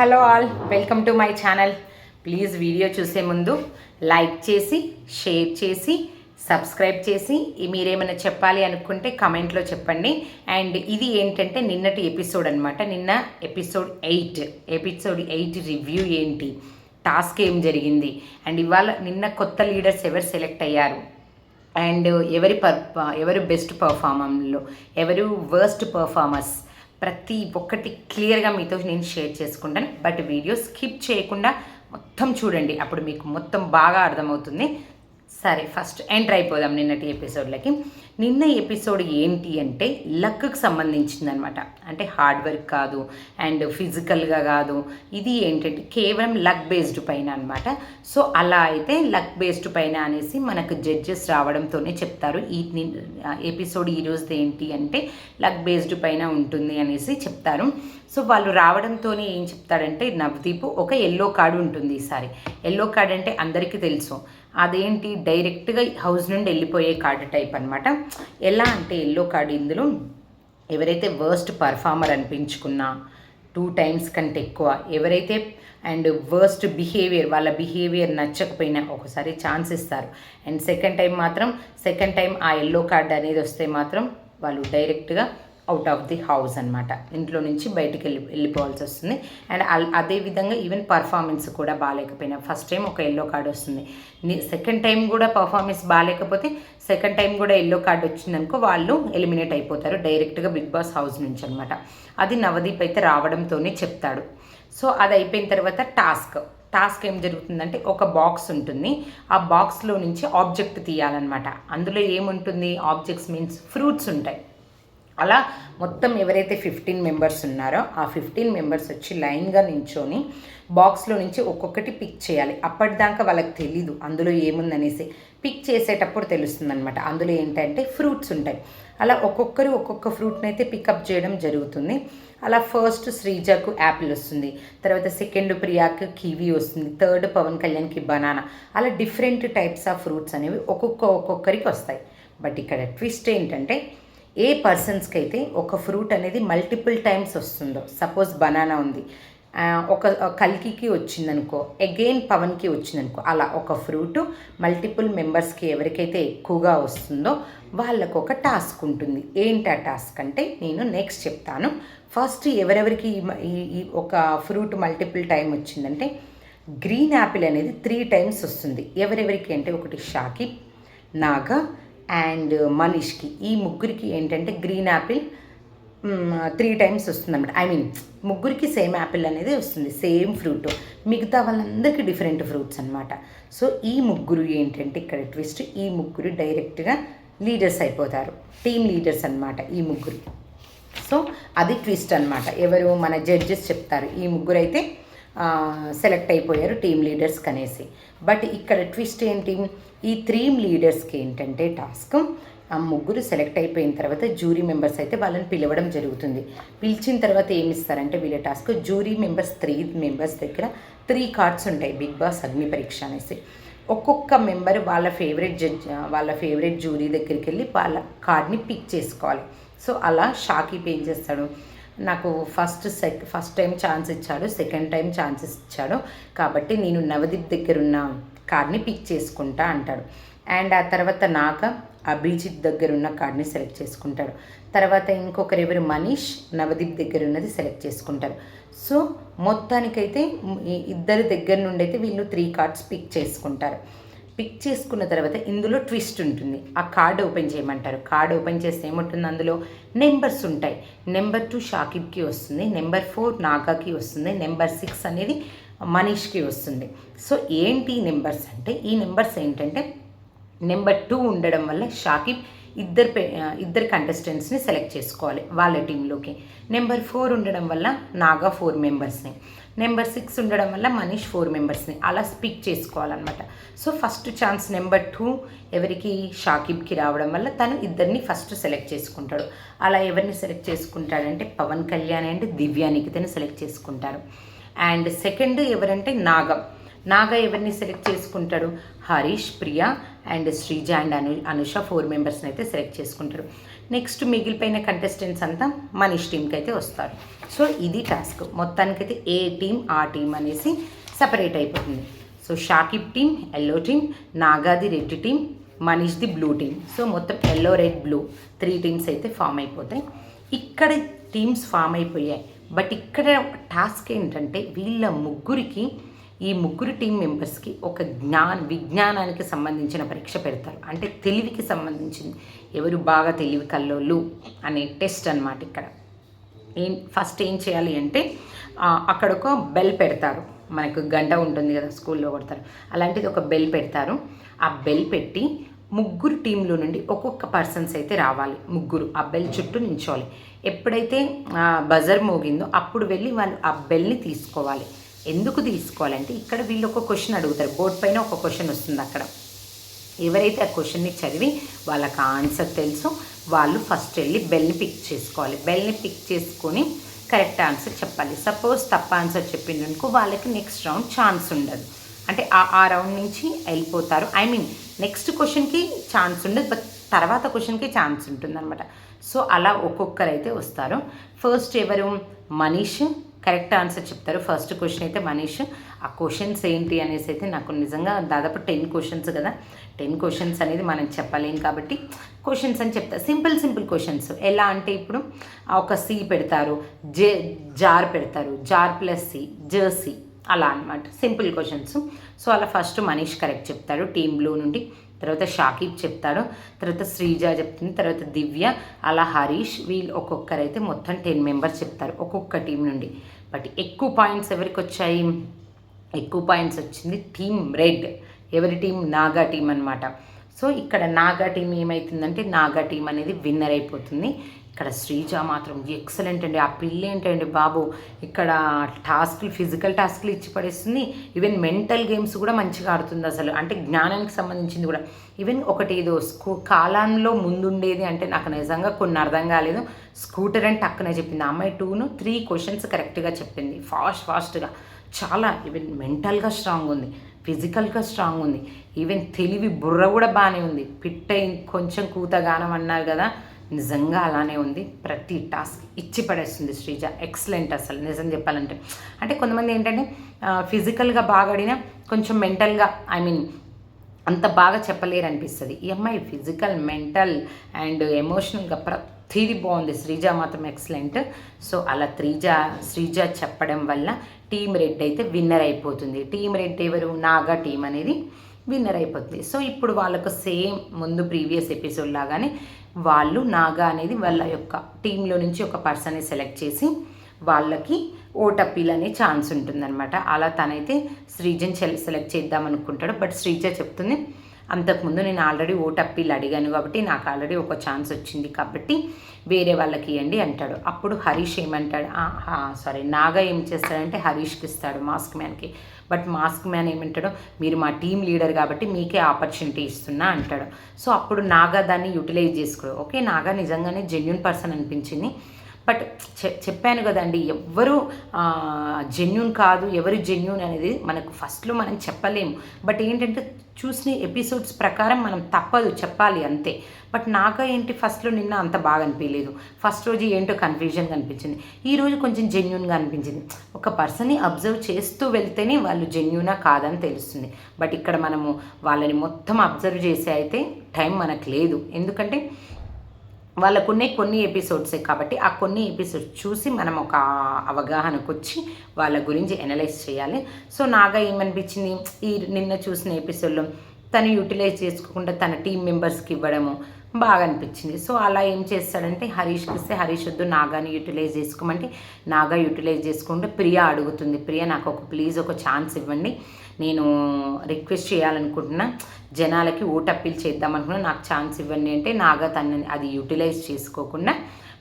Hello all welcome to my channel. Please video చూసే ముందు like చేసి షేర్ చేసి సబ్స్క్రైబ్ చేసి మీరేమైనా చెప్పాలి అనుకుంటే కమెంట్లో చెప్పండి. అండ్ ఇది ఏంటంటే నిన్నటి ఎపిసోడ్ అనమాట నిన్న episode eight episode eight review ఏంటి? టాస్క్ ఏం జరిగింది? అండ్ ఇవాళ నిన్న కొత్త లీడర్స్ ఎవరు సెలెక్ట్ అయ్యారు? అండ్ ఎవరి పర్ ఎవరు బెస్ట్ పర్ఫార్మర్లో ఎవరు వర్స్ట్ పర్ఫార్మర్స్? ప్రతి ఒక్కటి క్లియర్గా మీతో నేను షేర్ చేసుకుంటాను. బట్ వీడియో స్కిప్ చేయకుండా మొత్తం చూడండి. అప్పుడు మీకు మొత్తం బాగా అర్థమవుతుంది. సరే ఫస్ట్ ఎంటర్ అయిపోదాం నిన్నటి ఎపిసోడ్లకి. నిన్న ఎపిసోడ్ ఏంటి అంటే లక్కి సంబంధించిందనమాట అంటే హార్డ్ వర్క్ కాదు అండ్ ఫిజికల్గా కాదు. ఇది ఏంటంటే కేవలం లక్ బేస్డ్ పైన అనమాట సో అలా అయితే లక్ బేస్డ్ పైన అనేసి మనకు జడ్జెస్ రావడంతోనే చెప్తారు. ఈ ఎపిసోడ్ ఈరోజుది ఏంటి అంటే లక్ బేస్డ్ పైన ఉంటుంది అనేసి చెప్తారు. సో వాళ్ళు రావడంతోనే ఏం చెప్తాడంటే నవదీప్ ఒక ఎల్లో కార్డు ఉంటుంది ఈసారి. ఎల్లో కార్డ్ అంటే అందరికీ తెలుసు. అదేంటి? డైరెక్ట్గా హౌస్ నుండి వెళ్ళిపోయే కార్డు టైప్ అనమాట ఎలా అంటే ఎల్లో కార్డు ఇందులో ఎవరైతే వర్స్ట్ పర్ఫార్మర్ అనిపించుకున్నా టూ టైమ్స్ కంటే ఎక్కువ ఎవరైతే అండ్ వర్స్ట్ బిహేవియర్ వాళ్ళ బిహేవియర్ నచ్చకపోయినా ఒకసారి ఛాన్స్ ఇస్తారు. అండ్ సెకండ్ టైం మాత్రం సెకండ్ టైం ఆ ఎల్లో కార్డ్ అనేది వస్తే మాత్రం వాళ్ళు డైరెక్ట్గా అవుట్ ఆఫ్ ది హౌస్ అనమాట ఇంట్లో నుంచి బయటికి వెళ్ళి వెళ్ళిపోవాల్సి వస్తుంది. అండ్ అదే విధంగా ఈవెన్ పర్ఫార్మెన్స్ కూడా బాగాలేకపోయినా ఫస్ట్ టైం ఒక ఎల్లో కార్డ్ వస్తుంది. సెకండ్ టైం కూడా పర్ఫార్మెన్స్ బాగాలేకపోతే సెకండ్ టైం కూడా ఎల్లో కార్డ్ వచ్చిందనుకో వాళ్ళు ఎలిమినేట్ అయిపోతారు. డైరెక్ట్గా బిగ్ బాస్ హౌస్ నుంచి అనమాట అది నవదీప్ అయితే రావడంతోనే చెప్తాడు. సో అది అయిపోయిన తర్వాత టాస్క్ టాస్క్ ఏం జరుగుతుందంటే ఒక బాక్స్ ఉంటుంది. ఆ బాక్స్లో నుంచి ఆబ్జెక్ట్ తీయాలన్నమాట. అందులో ఏముంటుంది? ఆబ్జెక్ట్స్ మీన్స్ ఫ్రూట్స్ ఉంటాయి. అలా మొత్తం ఎవరైతే ఫిఫ్టీన్ మెంబర్స్ ఉన్నారో ఆ ఫిఫ్టీన్ మెంబర్స్ వచ్చి లైన్గా నించొని బాక్స్లో నుంచి ఒక్కొక్కటి పిక్ చేయాలి. అప్పటిదాకా వాళ్ళకి తెలీదు అందులో ఏముందనేసి పిక్ చేసేటప్పుడు తెలుస్తుంది అనమాట అందులో ఏంటంటే ఫ్రూట్స్ ఉంటాయి. అలా ఒక్కొక్కరు ఒక్కొక్క ఫ్రూట్ని అయితే పికప్ చేయడం జరుగుతుంది. అలా ఫస్ట్ శ్రీజకు యాపిల్ వస్తుంది. తర్వాత సెకండ్ ప్రియాకి కివీ వస్తుంది. థర్డ్ పవన్ కళ్యాణ్కి బనానా అలా డిఫరెంట్ టైప్స్ ఆఫ్ ఫ్రూట్స్ అనేవి ఒక్కొక్క ఒక్కొక్కరికి వస్తాయి. బట్ ఇక్కడ ట్విస్ట్ ఏంటంటే ఏ పర్సన్స్కి అయితే ఒక ఫ్రూట్ అనేది మల్టిపుల్ టైమ్స్ వస్తుందో సపోజ్ బనానా ఉంది ఒక కల్కికి వచ్చిందనుకో అగైన్ పవన్కి వచ్చిందనుకో అలా ఒక ఫ్రూట్ మల్టిపుల్ మెంబర్స్కి ఎవరికైతే ఎక్కువగా వస్తుందో వాళ్ళకు ఒక టాస్క్ ఉంటుంది. ఏంటి ఆ టాస్క్ అంటే నేను నెక్స్ట్ చెప్తాను. ఫస్ట్ ఎవరెవరికి ఈ ఒక ఫ్రూట్ మల్టిపుల్ టైం వచ్చిందంటే గ్రీన్ యాపిల్ అనేది త్రీ టైమ్స్ వస్తుంది. ఎవరెవరికి అంటే ఒకటి షాకిబ్ నాగా అండ్ మనీష్కి. ఈ ముగ్గురికి ఏంటంటే గ్రీన్ యాపిల్ త్రీ టైమ్స్ వస్తుంది అనమాట ఐ మీన్ ముగ్గురికి సేమ్ యాపిల్ అనేది వస్తుంది సేమ్ ఫ్రూట్. మిగతా వాళ్ళందరికీ డిఫరెంట్ ఫ్రూట్స్ అనమాట సో ఈ ముగ్గురు ఏంటంటే ఇక్కడ ట్విస్ట్ ఈ ముగ్గురు డైరెక్ట్గా లీడర్స్ అయిపోతారు. టీమ్ లీడర్స్ అనమాట ఈ ముగ్గురు. సో అది ట్విస్ట్ అనమాట ఎవరు మన జడ్జెస్ చెప్తారు ఈ ముగ్గురు అయితే సెలెక్ట్ అయిపోయారు టీమ్ లీడర్స్ కనేసి. బట్ ఇక్కడ ట్విస్ట్ ఏంటి? ఈ త్రీమ్ లీడర్స్కి ఏంటంటే టాస్క్ ఆ ముగ్గురు సెలెక్ట్ అయిపోయిన తర్వాత జూరీ మెంబర్స్ అయితే వాళ్ళని పిలవడం జరుగుతుంది. పిలిచిన తర్వాత ఏమిస్తారంటే వీళ్ళ task jury members three members దగ్గర త్రీ కార్డ్స్ ఉంటాయి బిగ్ బాస్ అగ్ని పరీక్ష అనేసి. ఒక్కొక్క మెంబర్ వాళ్ళ ఫేవరెట్ జడ్జ్ వాళ్ళ ఫేవరెట్ జూరీ దగ్గరికి వెళ్ళి వాళ్ళ కార్డ్ని పిక్ చేసుకోవాలి. సో అలా షాకీప్ ఏం చేస్తాడు? నాకు first sec first time chance ఇచ్చాడు సెకండ్ టైం ఛాన్సెస్ ఇచ్చాడు. కాబట్టి నేను నవదీప్ దగ్గర ఉన్న కార్డ్ని పిక్ చేసుకుంటా అంటాడు. అండ్ ఆ తర్వాత నాక అభిజిత్ దగ్గర ఉన్న కార్డ్ని సెలెక్ట్ చేసుకుంటాడు. తర్వాత ఇంకొకరు ఎవరు? మనీష్ నవదీప్ దగ్గర ఉన్నది సెలెక్ట్ చేసుకుంటారు. సో మొత్తానికైతే ఇద్దరి దగ్గర నుండి అయితే వీళ్ళు త్రీ కార్డ్స్ పిక్ చేసుకుంటారు. పిక్ చేసుకున్న తర్వాత ఇందులో ట్విస్ట్ ఉంటుంది. ఆ కార్డ్ ఓపెన్ చేయమంటారు. కార్డ్ ఓపెన్ చేస్తే ఏముంటుంది? అందులో నెంబర్స్ ఉంటాయి. నెంబర్ టూ షాకిబ్కి వస్తుంది. నెంబర్ ఫోర్ నాగాకి వస్తుంది. నెంబర్ సిక్స్ అనేది మనీష్కి వస్తుంది. సో ఏంటి నెంబర్స్ అంటే? ఈ నెంబర్స్ ఏంటంటే నెంబర్ టూ ఉండడం వల్ల షాకిబ్ ఇద్దరు ఇద్దరు కంటెస్టెంట్స్ని సెలెక్ట్ చేసుకోవాలి వాళ్ళ టీంలోకి నెంబర్ ఫోర్ ఉండడం వల్ల నాగా ఫోర్ మెంబర్స్ని నెంబర్ సిక్స్ ఉండడం వల్ల మనీష్ ఫోర్ మెంబర్స్ని అలా స్పీక్ చేసుకోవాలన్నమాట. So first chance number two ఎవరికి? షాకిబ్కి రావడం వల్ల తను ఇద్దరిని ఫస్ట్ సెలెక్ట్ చేసుకుంటాడు. అలా ఎవరిని సెలెక్ట్ చేసుకుంటాడంటే పవన్ కళ్యాణ్ అండ్ దివ్యానికితను సెలెక్ట్ చేసుకుంటారు. అండ్ సెకండ్ ఎవరంటే నాగం. నాగా ఎవరిని సెలెక్ట్ చేసుకుంటాడు? Harish Priya and Srija and Anu Anusha four మెంబర్స్ని అయితే సెలెక్ట్ చేసుకుంటారు. నెక్స్ట్ మిగిలిపోయిన కంటెస్టెంట్స్ అంతా మనీష్ టీంకి అయితే వస్తారు. సో ఇది టాస్క్ మొత్తానికైతే ఏ టీం ఆ టీం అనేసి సపరేట్ అయిపోతుంది. So Shakib team yellow team నాగాది red team మనీష్ది బ్లూ టీం సో మొత్తం yellow red blue three teams అయితే ఫామ్ అయిపోతాయి. ఇక్కడ టీమ్స్ ఫామ్ అయిపోయాయి. బట్ ఇక్కడ టాస్క్ ఏంటంటే వీళ్ళ ముగ్గురికి ఈ ముగ్గురు టీం మెంబర్స్కి ఒక జ్ఞాన విజ్ఞానానికి సంబంధించిన పరీక్ష పెడతారు. అంటే తెలివికి సంబంధించింది. ఎవరు బాగా తెలివి కల్లోళ్ళు అనే టెస్ట్ అనమాట ఇక్కడ. ఏం ఫస్ట్ ఏం చేయాలి అంటే అక్కడ ఒక బెల్ పెడతారు. మనకు గంట ఉంటుంది కదా స్కూల్లో కొడతారు. అలాంటిది ఒక బెల్ పెడతారు. ఆ బెల్ పెట్టి ముగ్గురు టీంలో నుండి ఒక్కొక్క పర్సన్స్ అయితే రావాలి. ముగ్గురు ఆ బెల్ చుట్టూ నించోవాలి. ఎప్పుడైతే బజర్ మోగిందో అప్పుడు వెళ్ళి వాళ్ళు ఆ బెల్ని తీసుకోవాలి. ఎందుకు తీసుకోవాలంటే ఇక్కడ వీళ్ళు ఒక క్వశ్చన్ అడుగుతారు. బోర్డు పైన ఒక క్వశ్చన్ వస్తుంది అక్కడ. ఎవరైతే ఆ క్వశ్చన్ని చదివి వాళ్ళకి ఆన్సర్ తెలుసు వాళ్ళు ఫస్ట్ వెళ్ళి బెల్ని పిక్ చేసుకోవాలి. బెల్ని పిక్ చేసుకొని కరెక్ట్ ఆన్సర్ చెప్పాలి. సపోజ్ తప్ప ఆన్సర్ చెప్పిందనుకో వాళ్ళకి నెక్స్ట్ రౌండ్ ఛాన్స్ ఉండదు. అంటే ఆ ఆ రౌండ్ నుంచి వెళ్ళిపోతారు. ఐ మీన్ నెక్స్ట్ క్వశ్చన్కి ఛాన్స్ ఉండదు బట్ తర్వాత క్వశ్చన్కి ఛాన్స్ ఉంటుందన్నమాట. సో అలా ఒక్కొక్కరు అయితే వస్తారు. ఫస్ట్ ఎవరు? మనీష్. కరెక్ట్ ఆన్సర్ చెప్తారు. ఫస్ట్ క్వశ్చన్ అయితే మనీష్ ఆ క్వశ్చన్స్ ఏంటి అనేసి అయితే నాకు నిజంగా దాదాపు టెన్ క్వశ్చన్స్ కదా. టెన్ క్వశ్చన్స్ అనేది మనం చెప్పలేం కాబట్టి క్వశ్చన్స్ అని చెప్తా. Simple simple questions. ఎలా అంటే ఇప్పుడు ఒక సి పెడతారు జే జార్ పెడతారు జార్ ప్లస్ సి జర్సీ అలా అనమాట సింపుల్ క్వశ్చన్స్. సో అలా ఫస్ట్ మనీష్ కరెక్ట్ చెప్తాడు టీమ్ బ్లూ నుండి. తర్వాత షాకిబ్ చెప్తాడు తర్వాత శ్రీజ చెప్తుంది తర్వాత దివ్య అలా హరీష్ వీళ్ళు ఒక్కొక్కరైతే మొత్తం టెన్ మెంబర్స్ చెప్తారు ఒక్కొక్క టీం నుండి. బట్ ఎక్కువ పాయింట్స్ ఎవరికి వచ్చాయి? ఎక్కువ పాయింట్స్ వచ్చింది టీమ్ రెడ్ ఎవరి టీం నాగా టీం అనమాట సో ఇక్కడ నాగా టీం ఏమవుతుందంటే నాగా టీం అనేది విన్నర్ అయిపోతుంది. ఇక్కడ శ్రీజ మాత్రం ఎక్సలెంట్ అండి. ఆ పిల్ల ఏంటండి బాబు? ఇక్కడ టాస్క్లు ఫిజికల్ టాస్క్లు ఇచ్చి పడేస్తుంది. ఈవెన్ మెంటల్ గేమ్స్ కూడా మంచిగా ఆడుతుంది అసలు. అంటే జ్ఞానానికి సంబంధించింది కూడా. ఈవెన్ ఒకటి ఏదో స్కూ కాలంలో ముందుండేది అంటే నాకు నిజంగా కొన్ని అర్థం కాలేదు. స్కూటర్ అని టక్కునే చెప్పింది. అమ్మాయి టూను త్రీ క్వశ్చన్స్ కరెక్ట్గా చెప్పింది. ఫాస్ట్ ఫాస్ట్గా చాలా ఈవెన్ మెంటల్గా స్ట్రాంగ్ ఉంది. ఫిజికల్గా స్ట్రాంగ్ ఉంది. ఈవెన్ తెలివి బుర్ర కూడా బాగానే ఉంది. పిట్ట కొంచెం కూతగానం అన్నారు కదా నిజంగా అలానే ఉంది. ప్రతి టాస్క్ ఇచ్చి పడేస్తుంది శ్రీజ. ఎక్సలెంట్ అసలు నిజం చెప్పాలంటే. అంటే కొంతమంది ఏంటంటే ఫిజికల్గా బాగా ఆడినా కొంచెం మెంటల్గా ఐ మీన్ అంత బాగా చెప్పలేరు అనిపిస్తుంది ఈ అమ్మాయి ఫిజికల్ మెంటల్ అండ్ ఎమోషనల్గా ప్రతిదీ బాగుంది. శ్రీజ మాత్రం ఎక్సలెంట్. సో అలా త్రీజ శ్రీజ చెప్పడం వల్ల టీమ్ రెడ్ అయితే విన్నర్ అయిపోతుంది. టీమ్ రెడ్ ఎవరు? నాగా టీం అనేది విన్నర్ అయిపోతుంది. సో ఇప్పుడు వాళ్ళకు సేమ్ ముందు ప్రీవియస్ ఎపిసోడ్ లాగానే వాళ్ళు నాగా అనేది వాళ్ళ యొక్క టీంలో నుంచి ఒక పర్సన్ని సెలెక్ట్ చేసి వాళ్ళకి ఓట్ అనే ఛాన్స్ ఉంటుందన్నమాట. అలా తనైతే శ్రీజన్ సెలెక్ట్ చేద్దాం అనుకుంటాడు బట్ శ్రీజ చెప్తుంది అంతకుముందు నేను ఆల్రెడీ ఓట్ అడిగాను కాబట్టి నాకు ఆల్రెడీ ఒక ఛాన్స్ వచ్చింది కాబట్టి వేరే వాళ్ళకి ఇవ్వండి అంటాడు. అప్పుడు హరీష్ ఏమంటాడు? సారీ. నాగా ఏం చేస్తాడంటే హరీష్కి ఇస్తాడు మాస్క్ మ్యాన్కి. బట్ మాస్క్ మ్యాన్ ఏమంటాడో? మీరు మా టీం లీడర్ కాబట్టి మీకే ఆపర్చునిటీ ఇస్తున్నా అంటాడు. సో అప్పుడు నాగా దాన్ని యూటిలైజ్ చేసుకోడు. ఓకే? నాగా నిజంగానే జెన్యున్ పర్సన్ అనిపించింది. బట్ చెప్పాను కదండి ఎవ్వరు జెన్యున్ కాదు ఎవరు జెన్యున్ అనేది మనకు ఫస్ట్లో మనం చెప్పలేము. బట్ ఏంటంటే చూసిన ఎపిసోడ్స్ ప్రకారం మనం తప్పదు చెప్పాలి అంతే. బట్ నాకు ఏంటి ఫస్ట్లో నిన్న అంత బాగా అనిపించలేదు ఫస్ట్ రోజు ఏంటో కన్ఫ్యూజన్గా అనిపించింది ఈ రోజు కొంచెం జెన్యున్గా అనిపించింది. ఒక పర్సన్ని అబ్జర్వ్ చేస్తూ వెళ్తేనే వాళ్ళు జెన్యునా కాదని తెలుస్తుంది. బట్ ఇక్కడ మనము వాళ్ళని మొత్తం అబ్జర్వ్ చేసే అయితే టైం మనకు లేదు. ఎందుకంటే వాళ్ళకున్నే కొన్ని ఎపిసోడ్సే కాబట్టి ఆ కొన్ని ఎపిసోడ్స్ చూసి మనం ఒక అవగాహనకు వచ్చి వాళ్ళ గురించి ఎనలైజ్ చేయాలి. సో నాగా ఏమనిపించింది? ఈ నిన్న చూసిన ఎపిసోడ్లో తను యూటిలైజ్ చేసుకోకుండా తన టీం మెంబర్స్కి ఇవ్వడము బాగా అనిపించింది సో అలా ఏం చేస్తాడంటే హరీష్కి ఇస్తే హరీష్ వద్దు నాగాని యూటిలైజ్ చేసుకోమంటే నాగా యూటిలైజ్ చేసుకుంటే ప్రియా అడుగుతుంది. ప్రియా నాకు ఒక ప్లీజ్ ఒక ఛాన్స్ ఇవ్వండి. నేను రిక్వెస్ట్ చేయాలనుకుంటున్నా. జనాలకి ఓట్ అప్పీల్ చేద్దాం అనుకున్నా నాకు ఛాన్స్ ఇవ్వండి అంటే నాగా తనని అది యూటిలైజ్ చేసుకోకుండా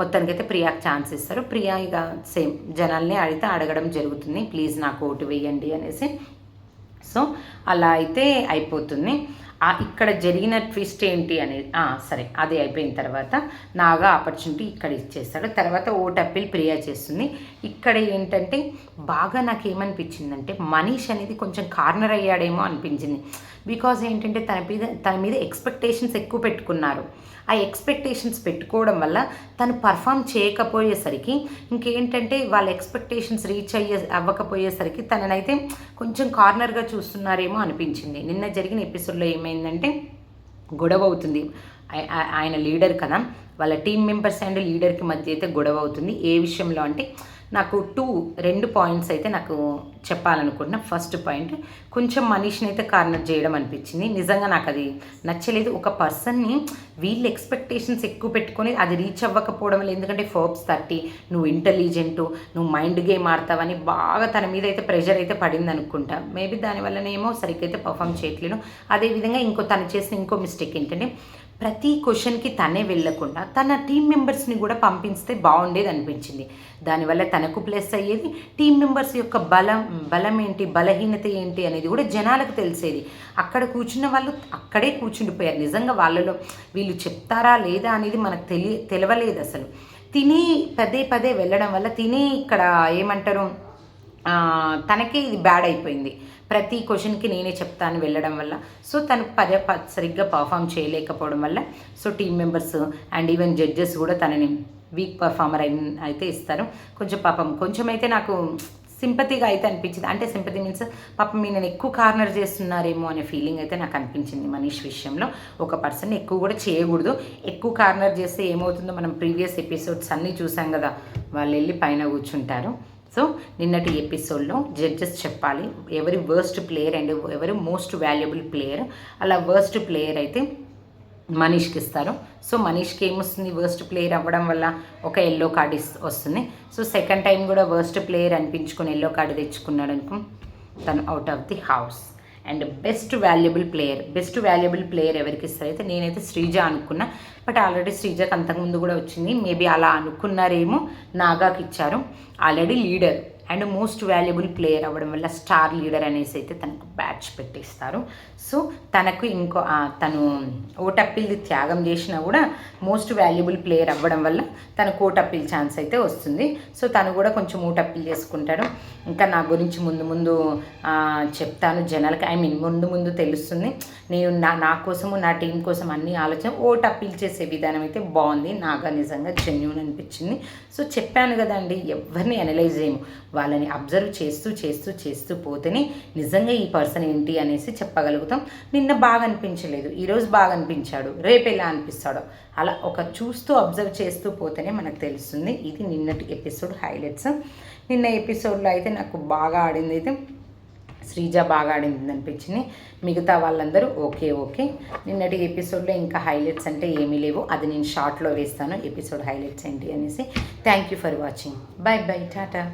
మొత్తానికి అయితే ప్రియాకి ఛాన్స్ ఇస్తారు. ప్రియా ఇక సేమ్ జనాల్ని అడిగితే అడగడం జరుగుతుంది. ప్లీజ్ నాకు ఓటు వేయండి అనేసి. సో అలా అయితే అయిపోతుంది. ఇక్కడ జరిగిన ట్విస్ట్ ఏంటి అనేది సరే అది అయిపోయిన తర్వాత నాగా ఆపర్చునిటీ ఇక్కడ ఇచ్చేస్తాడు. తర్వాత ఓట్ అప్పీల్ ప్రియా చేస్తుంది. ఇక్కడ ఏంటంటే బాగా నాకు ఏమనిపించిందంటే మనీష్ అనేది కొంచెం కార్నర్ అయ్యాడేమో అనిపించింది. బికాజ్ ఏంటంటే తన మీద తన మీద ఎక్స్పెక్టేషన్స్ ఎక్కువ పెట్టుకున్నారు. ఆ ఎక్స్పెక్టేషన్స్ పెట్టుకోవడం వల్ల తను పర్ఫామ్ చేయకపోయేసరికి ఇంకేంటంటే వాళ్ళ ఎక్స్పెక్టేషన్స్ రీచ్ అయ్యే అవ్వకపోయేసరికి తననైతే కొంచెం కార్నర్గా చూస్తున్నారేమో అనిపించింది. నిన్న జరిగిన ఎపిసోడ్లో ఏమైందంటే గొడవ అవుతుంది ఆయన లీడర్ కదా వాళ్ళ టీం మెంబర్స్ అండ్ లీడర్కి మధ్య అయితే గొడవ అవుతుంది ఏ విషయంలో అంటే నాకు టూ రెండు పాయింట్స్ అయితే నాకు చెప్పాలనుకుంటున్న. ఫస్ట్ పాయింట్ కొంచెం మనీష్ని అయితే కార్నర్ చేయడం అనిపించింది. నిజంగా నాకు అది నచ్చలేదు. ఒక పర్సన్ని వీళ్ళ ఎక్స్పెక్టేషన్స్ ఎక్కువ పెట్టుకొని అది రీచ్ అవ్వకపోవడం వల్ల ఎందుకంటే ఫోర్బ్స్ థర్టీ నువ్వు ఇంటెలిజెంట్ నువ్వు మైండ్ గేమ్ ఆడతావని బాగా తన మీద అయితే ప్రెషర్ అయితే పడింది అనుకుంటా. మేబీ దానివల్లనేమో సరిగ్గా అయితే పర్ఫామ్ చేయట్లేను అదేవిధంగా ఇంకో తను చేసిన ఇంకో మిస్టేక్ ఏంటంటే ప్రతి క్వశ్చన్కి తనే వెళ్ళకుండా తన టీం మెంబర్స్ని కూడా పంపిస్తే బాగుండేది అనిపించింది. దానివల్ల తనకు ప్లస్ అయ్యేది టీం మెంబర్స్ యొక్క బలం బలం ఏంటి బలహీనత ఏంటి అనేది కూడా జనాలకు తెలిసేది. అక్కడ కూర్చున్న వాళ్ళు అక్కడే కూర్చుండిపోయారు. నిజంగా వాళ్ళలో వీళ్ళు చెప్తారా లేదా అనేది మనకు తెలియ తెలవలేదు అసలు. తిని పదే పదే వెళ్ళడం వల్ల తిని ఇక్కడ ఏమంటారు తనకే ఇది బ్యాడ్ అయిపోయింది. ప్రతి క్వశ్చన్కి నేనే చెప్తాను వెళ్ళడం వల్ల. సో తను పదే సరిగ్గా పర్ఫామ్ చేయలేకపోవడం వల్ల. So team members and even judges కూడా తనని వీక్ పర్ఫార్మర్ అయి అయితే ఇస్తారు. కొంచెం పాపం కొంచెం అయితే నాకు సింపతిగా అయితే అనిపించింది. అంటే సింపతి మీన్స్ పాపం నేను ఎక్కువ కార్నర్ చేస్తున్నారేమో అనే ఫీలింగ్ అయితే నాకు అనిపించింది మనీష్ విషయంలో. ఒక పర్సన్ ఎక్కువ కూడా చేయకూడదు. ఎక్కువ కార్నర్ చేస్తే ఏమవుతుందో మనం ప్రీవియస్ ఎపిసోడ్స్ అన్నీ చూసాం కదా. వాళ్ళు వెళ్ళి పైన కూర్చుంటారు. సో నిన్నటి ఎపిసోడ్లో జడ్జెస్ చెప్పాలి. ఎవరి వర్స్ట్ ప్లేయర్ అండ్ ఎవరి మోస్ట్ వాల్యుబుల్ ప్లేయర్ అలా వర్స్ట్ ప్లేయర్ అయితే మనీష్కి ఇస్తారు. సో మనీష్కి ఏమొస్తుంది? వర్స్ట్ ప్లేయర్ అవ్వడం వల్ల ఒక ఎల్లో కార్డ్ ఇస్ వస్తుంది. సో సెకండ్ టైం కూడా వర్స్ట్ ప్లేయర్ అనిపించుకొని ఎల్లో కార్డు తెచ్చుకున్నాడు అనుకో తను out of the house and best valuable player. Best valuable player ఎవరికి ఇస్తారైతే నేనైతే శ్రీజ అనుకున్నా. బట్ ఆల్రెడీ శ్రీజకి అంతకుముందు కూడా వచ్చింది. మేబీ అలా అనుకున్నారేమో నాగాకి ఇచ్చారు. Already leader. And most valuable player అవ్వడం వల్ల స్టార్ లీడర్ అనేసి అయితే తనకు బ్యాచ్ పెట్టిస్తారు. సో తనకు ఇంకో తను ఓటప్పిల్ది త్యాగం చేసినా కూడా మోస్ట్ వాల్యుబుల్ ప్లేయర్ అవ్వడం వల్ల తనకు ఓటప్పిల్ ఛాన్స్ అయితే వస్తుంది. సో తను కూడా కొంచెం ఓటప్పిల్ చేసుకుంటాడు. ఇంకా నా గురించి ముందు ముందు చెప్తాను జనాలకి. ఐ మీన్ ముందు ముందు తెలుస్తుంది. నేను నా నా కోసము నా టీం కోసం అన్ని ఆలోచన ఓట్ అప్పీల్ చేసే విధానం అయితే బాగుంది. నాగా నిజంగా జెన్యున్ అనిపించింది. సో చెప్పాను కదండి ఎవరిని అనలైజ్ చేయము. వాళ్ళని అబ్జర్వ్ చేస్తూ చేస్తూ చేస్తూ పోతేనే నిజంగా ఈ పర్సన్ ఏంటి అనేసి చెప్పగలుగుతాం. నిన్న బాగా అనిపించలేదు. ఈరోజు బాగా అనిపించాడు. రేపు ఎలా అనిపిస్తాడో. అలా ఒక చూస్తూ అబ్జర్వ్ చేస్తూ పోతేనే మనకు తెలుస్తుంది. ఇది నిన్నటి ఎపిసోడ్ హైలైట్స్. నిన్న ఎపిసోడ్లో అయితే నాకు బాగా ఆడింది అయితే శ్రీజ బాగా ఆడింది అనిపించింది. మిగతా వాళ్ళందరూ ఓకే ఓకే. నిన్నటి ఎపిసోడ్లో ఇంకా హైలైట్స్ అంటే ఏమీ లేవు. అది నేను షార్ట్లో వేస్తాను. ఎపిసోడ్ హైలైట్స్ ఏంటి అనేసి. Thank you for watching. Bye bye tata.